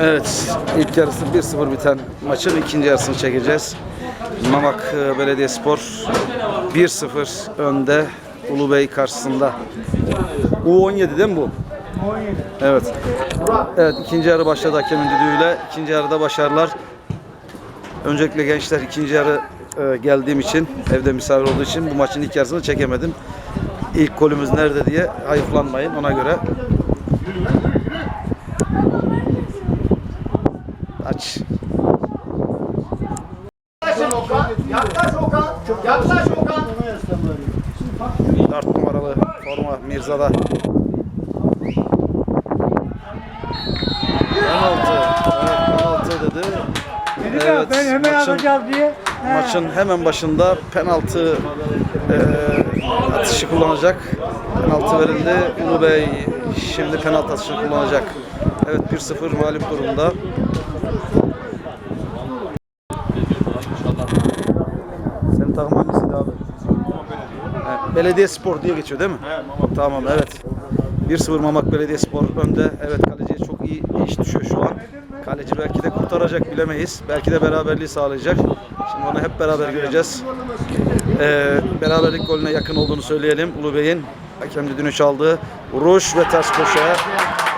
Evet, ilk yarısı 1-0 biten maçın ikinci yarısını çekeceğiz. Mamak e, Belediyespor 1-0 önde Ulubey karşısında. U17 değil mi bu? Evet. Evet, ikinci yarı başladı hakemin düdüğüyle. İkinci yarıda başarılar. Öncelikle gençler ikinci yarı e, geldiğim için, evde misafir olduğu için bu maçın ilk yarısını çekemedim. İlk golümüz nerede diye hayıflanmayın ona göre. Aç. Yaklaş Okan. Yaklaş Okan. 4 numaralı forma Mirza'da. Penaltı. Evet penaltı dedi. Evet ben hemen maçın, alacağım diye. He. maçın hemen başında penaltı e, atışı kullanacak. Penaltı verildi. Ulu Bey şimdi penaltı atışını kullanacak. Evet 1-0 mağlup durumda. Senin takım hangisiydi abi? He, Belediye Spor diye geçiyor değil mi? Tamam evet. 1-0 Mamak Belediye Spor önde. Evet kaleciye çok iyi iş düşüyor şu an. Kaleci belki de kurtaracak bilemeyiz. Belki de beraberliği sağlayacak. Şimdi onu hep beraber göreceğiz. Ee, beraberlik golüne yakın olduğunu söyleyelim. Ulu Bey'in hakem düdüğünü çaldığı vuruş ve ters. Ve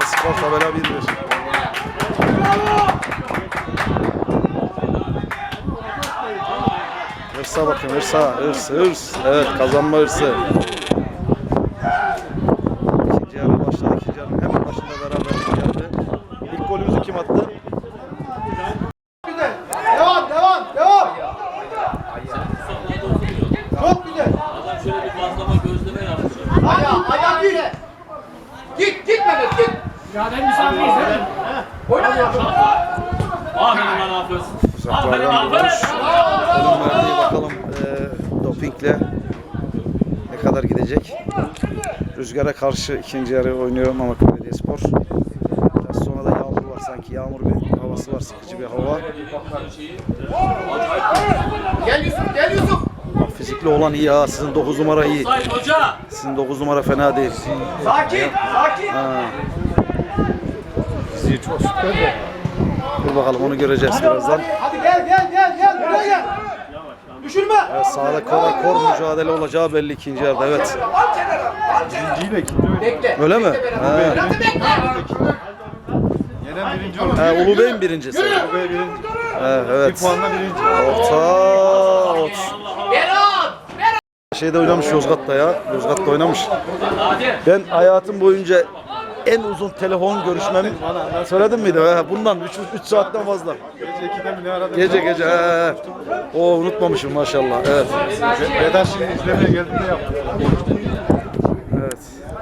skor tabela 1-1. Hırsa bakın hırsa, hırs, hırs. Evet kazanma hırsı. İkinci yarı başladı. İkinci yarının hemen başında beraber geldi. İlk golümüzü kim attı? Güzel. Devam devam devam. Çok güzel. Şöyle bir bazlama gözleme yapmış. Ayağa ayağa git. Git git Mehmet git. Ya ben misafiriyiz değil mi? Oyna ya. Aferin lan Hafız. Aferin Uzaklardan bir vuruş. Hafız. Golün verdiği bakalım eee, dopingle ne kadar gidecek. Rüzgara karşı ikinci yarı oynuyor Mamak Belediyespor. Biraz sonra da yağmur var sanki. Yağmur bir havası var. Sıkıcı bir hava. Gel Yusuf gel Yusuf. Bak, Fizikli olan iyi ha. Sizin 9 numara iyi. Sizin 9 numara fena değil. Sakin sakin. Ha. Fiziği çok süper de. Dur bakalım onu göreceğiz birazdan. Hadi gel gel gel gel buraya gel. Düşürme. Evet, sağda kora kor mücadele olacağı belli ikinci yarıda. Evet. Al kenara. Al kenara. Bekle. Öyle mi? He. Yenen birinci olur. He, Ulu Bey'in birincisi. Ulu Bey birinci. He, Bir evet. puanla birinci. Orta. ot. Berat. Berat. Şeyde oynamış Yozgat'ta ya. Yozgat'ta oynamış. Ben hayatım boyunca en uzun telefon görüşmem söyledim miydi? Bundan 3 saatten fazla. Gece 2'de mi ne aradı? Gece gece. He. O unutmamışım maşallah. Evet. Vedaş şimdi izlemeye geldiğinde yaptı. Evet.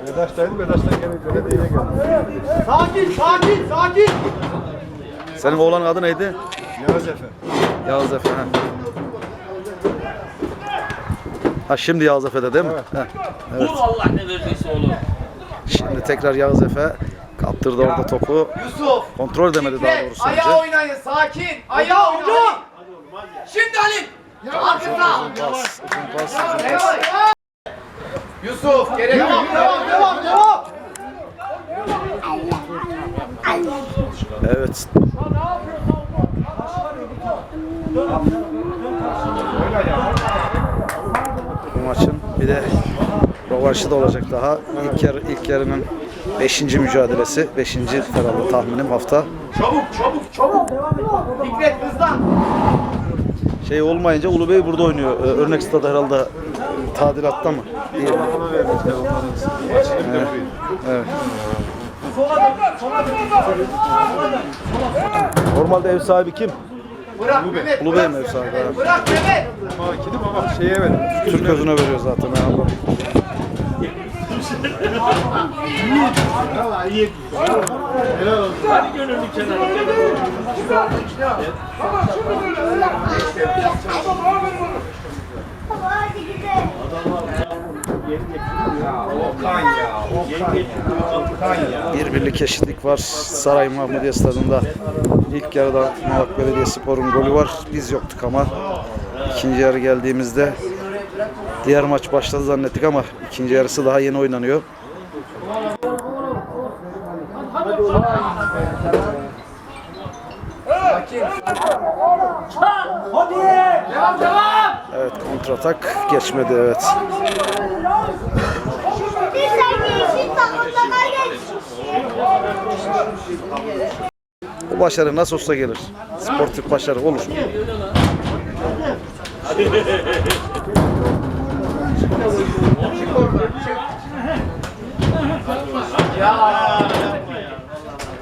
Vedaş'taydı, Vedaş'tan gene belediyeye geldi. Sakin sakin sakin. Senin oğlanın adı neydi? Yavuz Efe. Yağız Efe. Ha. ha şimdi Yağız Efe'de değil mi? Heh. Vur Allah ne verdiyse oğlum. Tekrar Yağız Efe kaptırdı orada topu. Yusuf. Kontrol demedi daha doğrusu Ayağa önce. oynayın sakin. Ayağa oynayın. Şimdi Halil. Arkasına. Pas, uzun pas, uzun pas. Evet. Yusuf gerek yok. Devam devam devam. Evet. Bu maçın bir de rövanşı da olacak daha. İlk yarı ilk yarının 5. mücadelesi. 5. herhalde tahminim hafta. Çabuk çabuk çabuk. Fikret hızlan. Şey olmayınca Ulubey burada oynuyor. Ee, Örnek stadı herhalde tadilatta mı? Maçını Evet. evet. Normalde ev sahibi kim? Bırak Mehmet. Ulubey bırak mi ev sahibi? Bırak Mehmet. Makini baba şeye verin. Türk gözüne veriyor zaten. ha, Gönüllü kenarı. Bir birlik eşitlik var Saray Mahmudiye Stadı'nda. İlk yarıda Mamak Belediyespor'un golü var. Biz yoktuk ama ikinci yarı geldiğimizde diğer maç başladı zannettik ama ikinci yarısı daha yeni oynanıyor. Evet kontratak geçmedi evet. Bu başarı nasıl olsa gelir. Sportif başarı olur.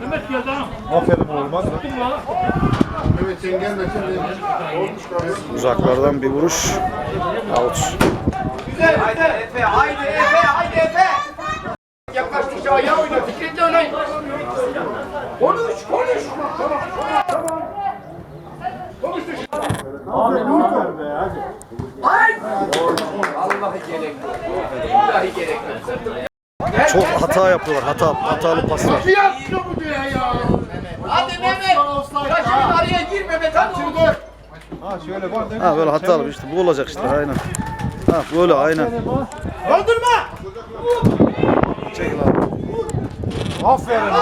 Mehmet geldi hanım. Aferin oğlum hadi. Uzaklardan bir vuruş. Out. Güzel haydi Efe haydi Efe haydi Efe. Yaklaştıkça ayağı oyna Fikret'le oynayın. Konuş konuş. Hayır. Vallahi gerek yok. Vallahi gerek yok. Çok hata yapıyorlar. Hata, hatalı paslar. Hadi Mehmet. Kaşının araya gir Mehmet hadi. Ha şöyle var değil mi? Ha böyle hatalı işte bu olacak işte aynen. Ha böyle aynen. Öldürme. Çekil abi. Aferin.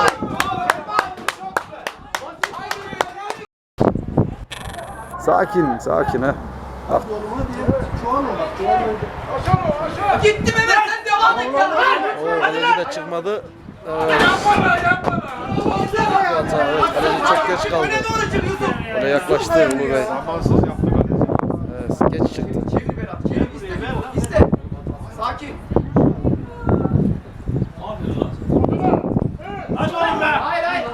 Sakin, sakin ha. Bak Gitti Mehmet kaleci de çıkmadı. Evet. Hata, evet. Kaleci çok geç kaldı. Böyle yaklaştı Ulu Bey. Evet, geç çıktı. Sakin. Hayır hayır.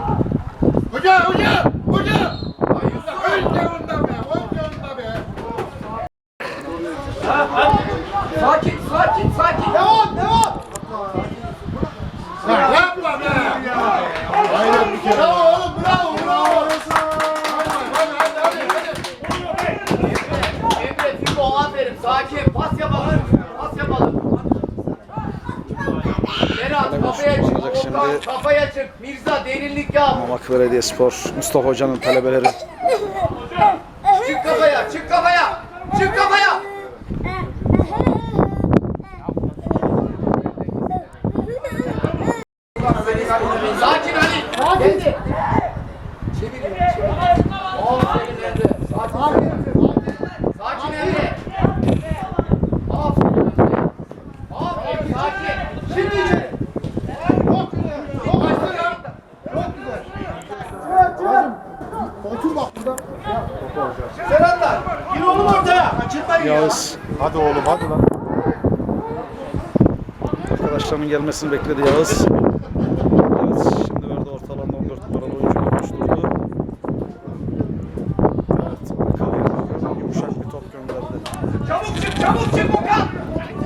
Hoca hoca hoca. Önce onda be. Önce onda be. Sakin sakin. Devam devam. Ya yapma be. Aynen bir kere. Bravo oğlum bravo bravo. Hadi hadi hadi hadi. Emre Fibo aferin sakin. Pas yapalım. Pas yapalım. Berat kafaya çık. kullanacak şimdi. Kafaya çık. Mirza derinlik yap. Mamak Belediyespor, Mustafa Hoca'nın talebeleri. Çık kafaya çık kafaya. Çık kafaya. Sakin Ali. Geldi. Çevir. çevir. Aferin Emre. Sakin. Sakin Emre. Aferin Emre. Aferin sakin. Şimdi içeri. Çok güzel. Çok güzel. Çok güzel. Evet evet. Otur bak burada. Serhatlar. Gir oğlum ortaya. Kaçırmayın ya. Yağız Hadi oğlum hadi lan. Arkadaşlarının gelmesini bekledi Yağız. Evet şimdi verdi ortalama 14 numaralı oyuncu oluşturdu. Evet bakalım yumuşak bir top gönderdi. Çabuk çık çabuk çık Okan.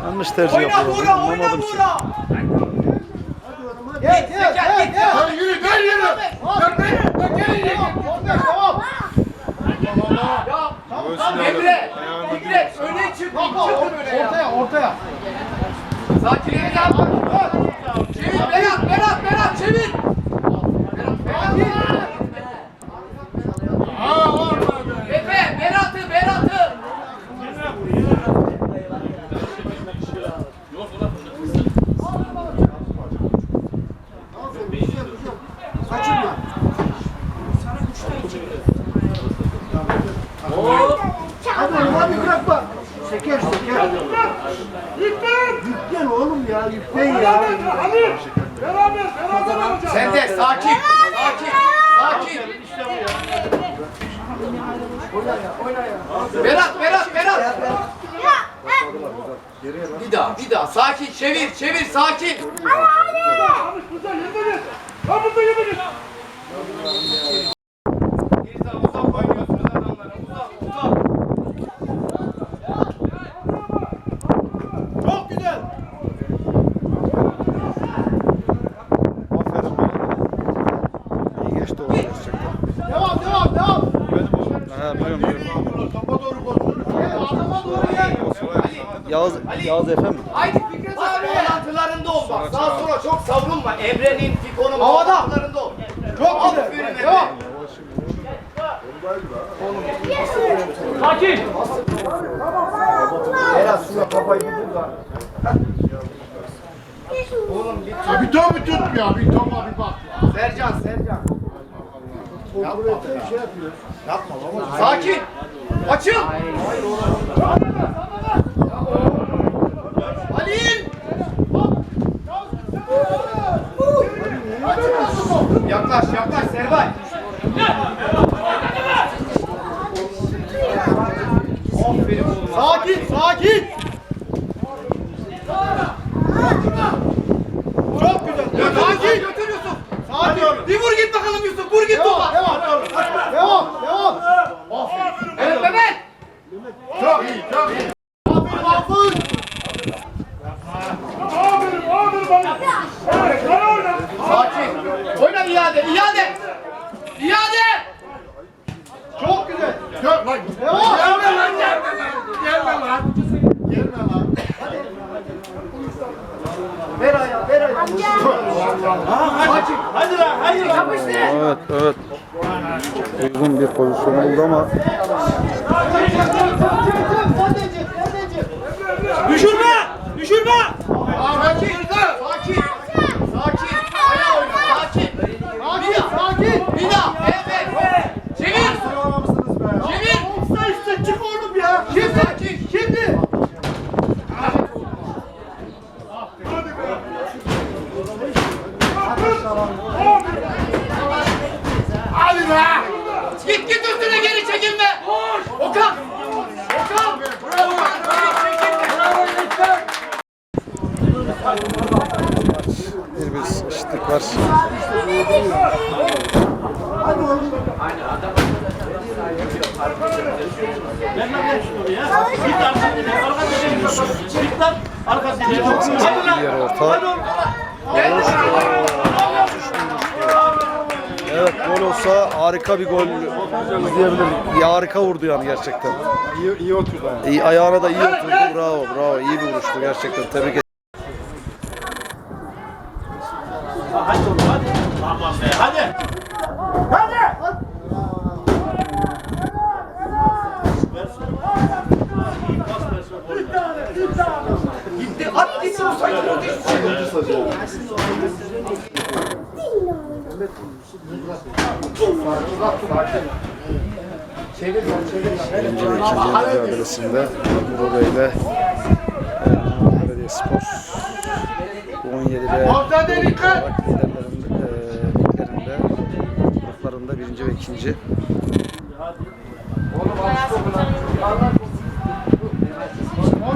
Yanlış tercih Oyna yapıyor. Anlamadım ki. Git gel git. Dön yürü dön yürü. Dön dön. Dön gel yürü. Devam. Ya Emre, Fikret öne çık, çıkın öne ya. Ortaya ortaya. Sakin Emre yap. Çevir Berat, Berat, Berat çevir. Berat, Berat. Aa orada be. Efe, Berat'ı, Berat'ı. Hadi oğlum hadi bırakma. Şeker şeker. Yüklen oğlum ya yüklen ya. Sen de sakin, sakin, sakin. Berat, Berat, Berat. Bir daha, bir daha. Sakin, çevir, çevir, sakin. Mirza uzak oynuyorsunuz adamlara. Uzak, uzak. Çok güzel. Aferin bana. İyi geçti o gerçekten. Devam devam devam. Benim oğlum. Ha biliyorum biliyorum. Topa doğru koş. Gel adama doğru gel. Yağız, Yağız Efe mi? Haydi Fikret abi. Bağlantılarında ol bak. Sağa sola çok savrulma. Emre'nin, Fiko'nun bağlantılarında ol. Çok güzel. Devam. Sakin. Berat şuna kafayı bir dur da. Oğlum bir Ya bir top bir tut ya bir topa bir bak. Sercan, Sercan. Sakin. Açıl. Halil. Yaklaş yaklaş Serbay. Aferin oğlum. Sakin sakin. Çok güzel. Sakin. Götür Yusuf. Sakin. Bir vur git bakalım Yusuf. Vur git topa. Devam, devam, devam. Evet Mehmet. Çok iyi, çok iyi. Aferin Hafız. Aferin, aferin bana. Evet, bana oyna. Sakin. Oyna iade. İade. İade. Çok güzel. Çok lan. Devam. Gelme lan, gelme lan. Gelme lan. Gelme lan. Ver ayağı. Ver ayağı. Sakin. Hadi lan, hadi lan. Yapıştır. Evet, evet. Uygun bir pozisyon oldu ama Düşürme, düşürme. Sakin. Sakin. Sakin. Ayağa oyna. Sakin. Sakin, sakin. Bir daha. Evet. Çevir. Sıralamamışsınız be. Çevir. Olsa işte çık oğlum ya. Şimdi sakin. Şimdi. Hadi be. Git git üstüne geri çekilme. Okan. Okan. Bravo. Çekilme. bir bir eşitlik var. Git arkasına, arkasına. Git lan, arkasına. Hadi lan. Diğer orta. Evet gol olsa harika bir gol izleyebilirdik. Ya harika vurdu yani gerçekten. İyi, iyi oturdu. yani. İyi, ayağına da iyi oturdu. Bravo bravo. İyi bir vuruştu gerçekten. Tebrik ederim. Hadi oğlum, hadi. Aman be, hadi. Hadi. Gitti. At gitsin o sakin ol. Birinci ve ikinci mücadelesinde Nuro Bey ile e, Belediyespor 17'de Ortada dikkat. olarak liderlerin, e, liglerinde gruplarında birinci ve ikinci.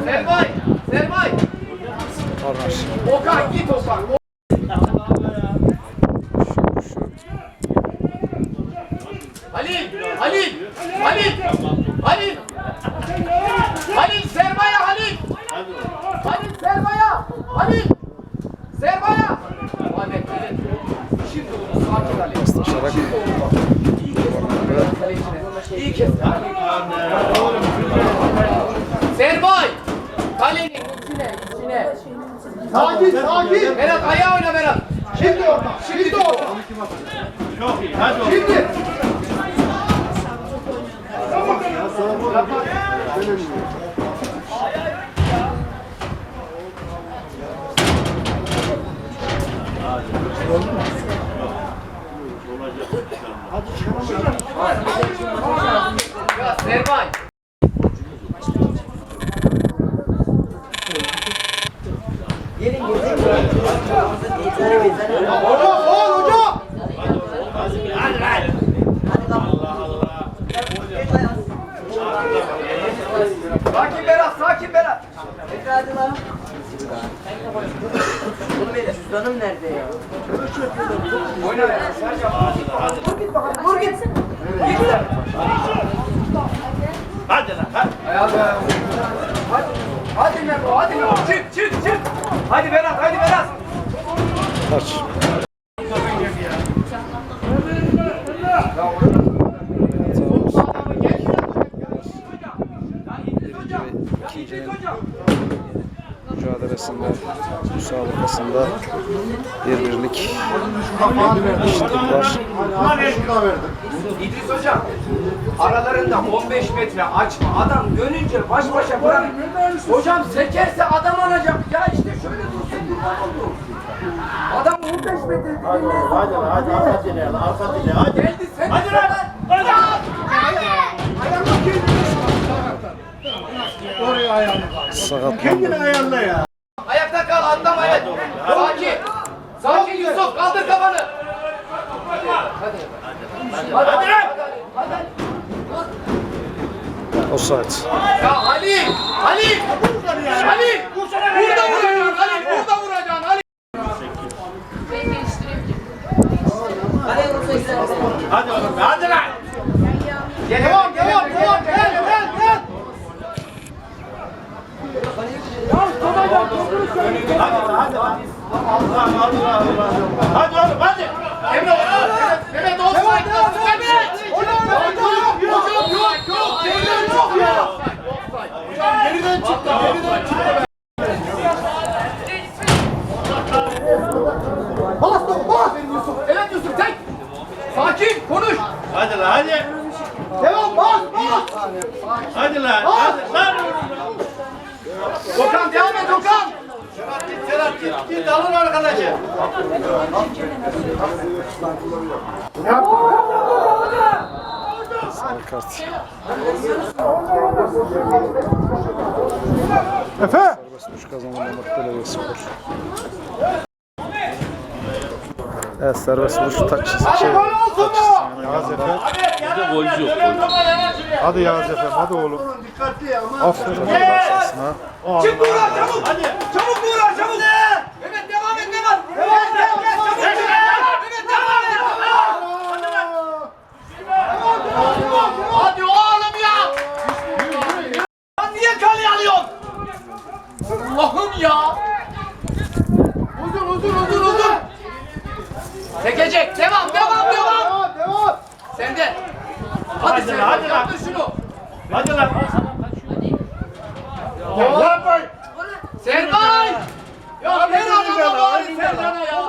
Serbay. Serbay. Okan git Okan. Sakin. Berat ayağa oyna Berat. Şimdi orta. Şimdi orta. Çok iyi, hadi oğlum. Şimdi. Ya Serbay. Hoca, faul hoca. Sakin Berat, sakin Berat. Cüzdanım nerede ya? Oyna Berat. Sen yap. Vur git bakalım. Vur git. Git sen. Hadi lan, hadi. Ayağa. Hadi. Hadi Memo, hadi Memo. Çık, çık, çık. Hadi Berat, hadi Berat. hocam. mücadelesinde, müsabakasında bir birlik eşitlik var. İdris hocam. Aralarında 15 metre açma. Adam dönünce baş başa bırak. Hocam sekerse adam alacak. Ya işte şöyle dursun. kurban. Adam 15 metre dibinde. Hadi lan, hadi, arka direğe, arka direğe, hadi. Geldi sen Hadi lan. Hadi. Oraya ayağını. Sakatlandı. Kendini ayarla ya. Ayakta kal atlamayın. Sakin. Sakin Yusuf kaldır kafanı. Hadi. Hadi. Hadi. Hadi lan. Hadi. Offside. Ya Halil! Halil! Halil! Burada vuracaksın Halil! Burada vuracaksın Halil! Hadi oğlum. Hadi lan. Devam devam devam gel gel gel! Hadi hadi. Allah Allah Allah. Hadi oğlum hadi. Emre Mehmet Mehmet offside Mehmet! Yok yok yok yok yok geriden yok ya! Geriden çıktı. Geriden çıktı. Bas topu bas! Evet Yusuf tek! Sakin konuş! Hadi lan hadi. Devam bas bas! Hadi lan. Hadi lan. Okan devam et Okan! Serap git. Git alın arkadaşı. Kart. Efe. Serbest vuruş kazanan Mamak Belediyespor. Evet serbest vuruş çizgi. Şey. Yağız Efe. Bizde golcü yok. Hadi Yağız Efe. Hadi oğlum. Dikkatli ama. Aferin. Karşısına. Çık Buğra çabuk! Hadi. Çabuk Buğra çabuk! Evet devam et devam! Evet gel gel çabuk! Evet devam et! Hadi oğlum ya! Lan niye kaleye alıyorsun? Allah'ım ya! Uzun uzun uzun uzun! Çekecek. Devam devam devam! Devam devam. Sende. Hadi Hadi sen lan, hadi lan. yaptır şunu. Hadi lan. Ya yapmayın. Serbay! Ya ver adama bari Sercan'a ya.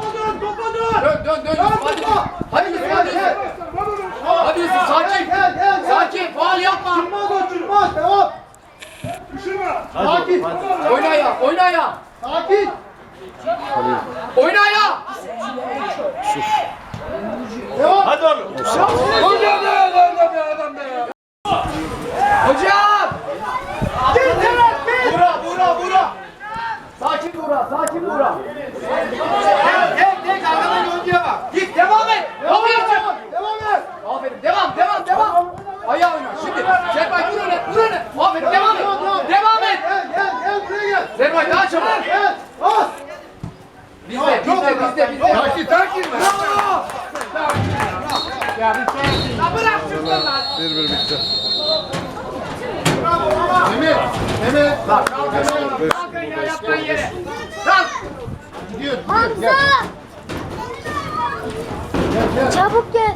Dön dön dön Yusuf hadi. Hadi hadi Yusuf. Hadi Yusuf sakin. Gel gel gel. Sakin faal yapma. Çıkmaz o çıkmaz. Devam. Sakin. Oyna ya oyna ya. Sakin. Oyna ya. Hadi oğlum. Hocam be adam be adam be. Hocam. Git evet git. Bura bura bura. Sakin bura sakin bura. Tek tek tek arkadan oyuncuya bak. Git devam et. Kapıyı çık. Devam et. Aferin devam devam devam. Ayağı oyna şimdi. Serbay vur öne vur öne. Aferin devam et. Devam et. Gel gel gel buraya gel. Serbay daha çabuk. Gel. Bas. Bizde bizde bizde bizde. Sakin sakin. Bravo. Ya bırak şunu lan. 1-1 bitti. Mehmet. Mehmet. Kalkın ya yapmayın yere. Kalk. Gidiyor. Hamza! Çabuk gel.